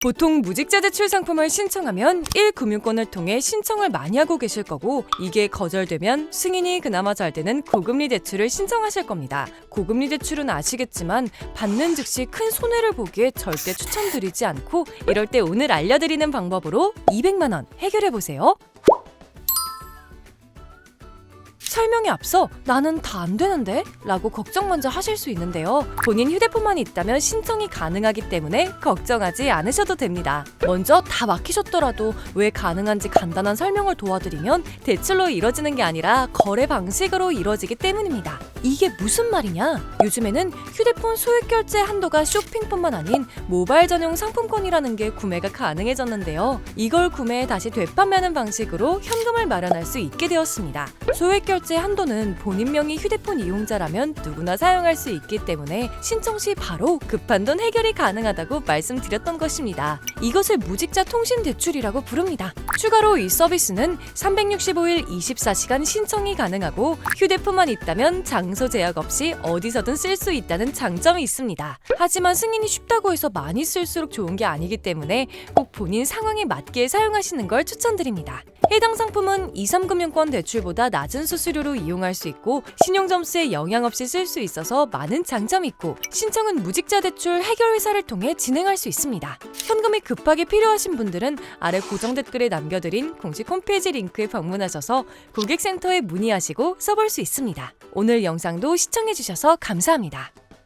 보통 무직자 대출 상품을 신청하면 1금융권을 통해 신청을 많이 하고 계실 거고 이게 거절되면 승인이 그나마 잘 되는 고금리 대출을 신청하실 겁니다. 고금리 대출은 아시겠지만 받는 즉시 큰 손해를 보기에 절대 추천드리지 않고 이럴 때 오늘 알려드리는 방법으로 200만 원 해결해 보세요. 설명에 앞서 나는 다 안 되는데? 라고 걱정 먼저 하실 수 있는데요. 본인 휴대폰만 있다면 신청이 가능하기 때문에 걱정하지 않으셔도 됩니다. 먼저 다 막히셨더라도 왜 가능한지 간단한 설명을 도와드리면 대출로 이뤄지는 게 아니라 거래 방식으로 이뤄지기 때문입니다. 이게 무슨 말이냐? 요즘에는 휴대폰 소액 결제 한도가 쇼핑뿐만 아닌 모바일 전용 상품권이라는 게 구매가 가능해졌는데요. 이걸 구매해 다시 되판매하는 방식으로 현금을 마련할 수 있게 되었습니다. 소액 결제 한도는 본인 명의 휴대폰 이용자라면 누구나 사용할 수 있기 때문에 신청 시 바로 급한 돈 해결이 가능하다고 말씀드렸던 것입니다. 이것을 무직자 통신 대출이라고 부릅니다. 추가로 이 서비스는 365일 24시간 신청이 가능하고 휴대폰만 있다면 장소 제약 없이 어디서든 쓸 수 있다는 장점이 있습니다. 하지만 승인이 쉽다고 해서 많이 쓸수록 좋은 게 아니기 때문에 꼭 본인 상황에 맞게 사용하시는 걸 추천드립니다. 해당 상품은 2, 3금융권 대출보다 낮은 수수료로 이용할 수 있고 신용 점수에 영향 없이 쓸 수 있어서 많은 장점이 있고 신청은 무직자 대출 해결 회사를 통해 진행할 수 있습니다. 현금이 급하게 필요하신 분들은 아래 고정 댓글에 남겨드린 공식 홈페이지 링크에 방문하셔서 고객센터에 문의하시고 써볼 수 있습니다. 오늘 영상도 시청해주셔서 감사합니다.